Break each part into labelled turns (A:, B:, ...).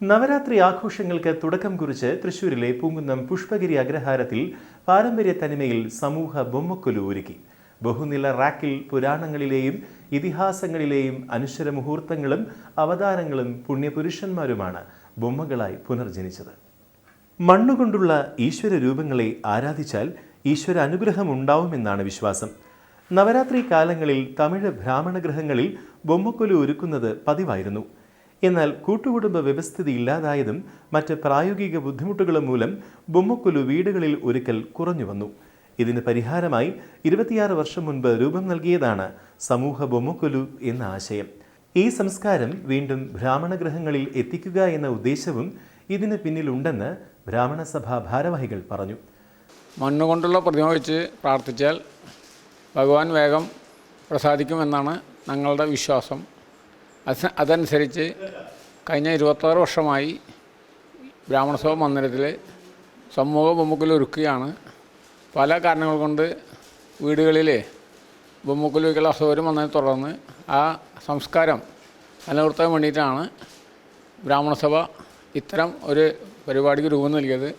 A: നവരാത്രി ആഘോഷങ്ങൾക്ക് തുടക്കം കുറിച്ച് തൃശൂരിലെ പൂങ്കുന്നം പുഷ്പഗിരി അഗ്രഹാരത്തിൽ പാരമ്പര്യ തനിമയിൽ സമൂഹ ബൊമ്മക്കൊലു ഒരുക്കി. ബഹുനില റാക്കിൽ പുരാണങ്ങളിലെയും ഇതിഹാസങ്ങളിലെയും അനുശ്വര മുഹൂർത്തങ്ങളും അവതാരങ്ങളും പുണ്യപുരുഷന്മാരുമാണ് ബൊമ്മകളായി പുനർജനിച്ചത്. മണ്ണുകൊണ്ടുള്ള ഈശ്വര രൂപങ്ങളെ ആരാധിച്ചാൽ ഈശ്വര അനുഗ്രഹം ഉണ്ടാവുമെന്നാണ് വിശ്വാസം. നവരാത്രി കാലങ്ങളിൽ തമിഴ് ബ്രാഹ്മണ ഗ്രഹങ്ങളിൽ ബൊമ്മക്കൊലു ഒരുക്കുന്നത് പതിവായിരുന്നു. എന്നാൽ കൂട്ടുകുടുംബ വ്യവസ്ഥിതി ഇല്ലാതായതും മറ്റ് പ്രായോഗിക ബുദ്ധിമുട്ടുകളും മൂലം ബൊമ്മക്കൊലു വീടുകളിൽ ഒരുക്കൽ കുറഞ്ഞു വന്നു. ഇതിന് പരിഹാരമായി ഇരുപത്തിയാറ് വർഷം മുൻപ് രൂപം നൽകിയതാണ് സമൂഹ ബൊമ്മക്കൊലു എന്ന ആശയം. ഈ സംസ്കാരം വീണ്ടും ബ്രാഹ്മണ ഗ്രഹങ്ങളിൽ എത്തിക്കുക എന്ന ഉദ്ദേശവും ഇതിന് പിന്നിലുണ്ടെന്ന് ബ്രാഹ്മണ സഭാ ഭാരവാഹികൾ പറഞ്ഞു.
B: മണ്ണുകൊണ്ടുള്ള പ്രതിമ വെച്ച് പ്രാർത്ഥിച്ചാൽ ഭഗവാൻ വേഗം പ്രസാദിക്കുമെന്നാണ് ഞങ്ങളുടെ വിശ്വാസം. അതനുസരിച്ച് കഴിഞ്ഞ ഇരുപത്താറ് വർഷമായി ബ്രാഹ്മണസഭ മന്ദിരത്തിൽ സമൂഹ ബൊമ്മക്കുൽ ഒരുക്കുകയാണ്. പല കാരണങ്ങൾ കൊണ്ട് വീടുകളിൽ ബൊമ്മക്കുൽ വയ്ക്കുള്ള അസൗകര്യം വന്നതിനെ തുടർന്ന് ആ സംസ്കാരം നിലനിർത്താൻ വേണ്ടിയിട്ടാണ് ബ്രാഹ്മണസഭ ഇത്തരം ഒരു പരിപാടിക്ക് രൂപം നൽകിയത്.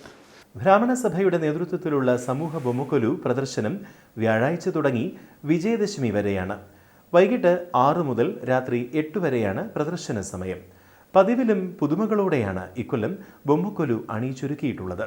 A: ബ്രാഹ്മണസഭയുടെ നേതൃത്വത്തിലുള്ള സമൂഹ ബൊമ്മക്കൊലു പ്രദർശനം വ്യാഴാഴ്ച തുടങ്ങി വിജയദശമി വരെയാണ്. വൈകിട്ട് ആറ് മുതൽ രാത്രി എട്ട് വരെയാണ് പ്രദർശന സമയം പതിവിലും പുതുമകളോടെയാണ് ഇക്കൊല്ലം ബൊമ്മക്കൊലു അണിയിച്ചൊരുക്കിയിട്ടുള്ളത്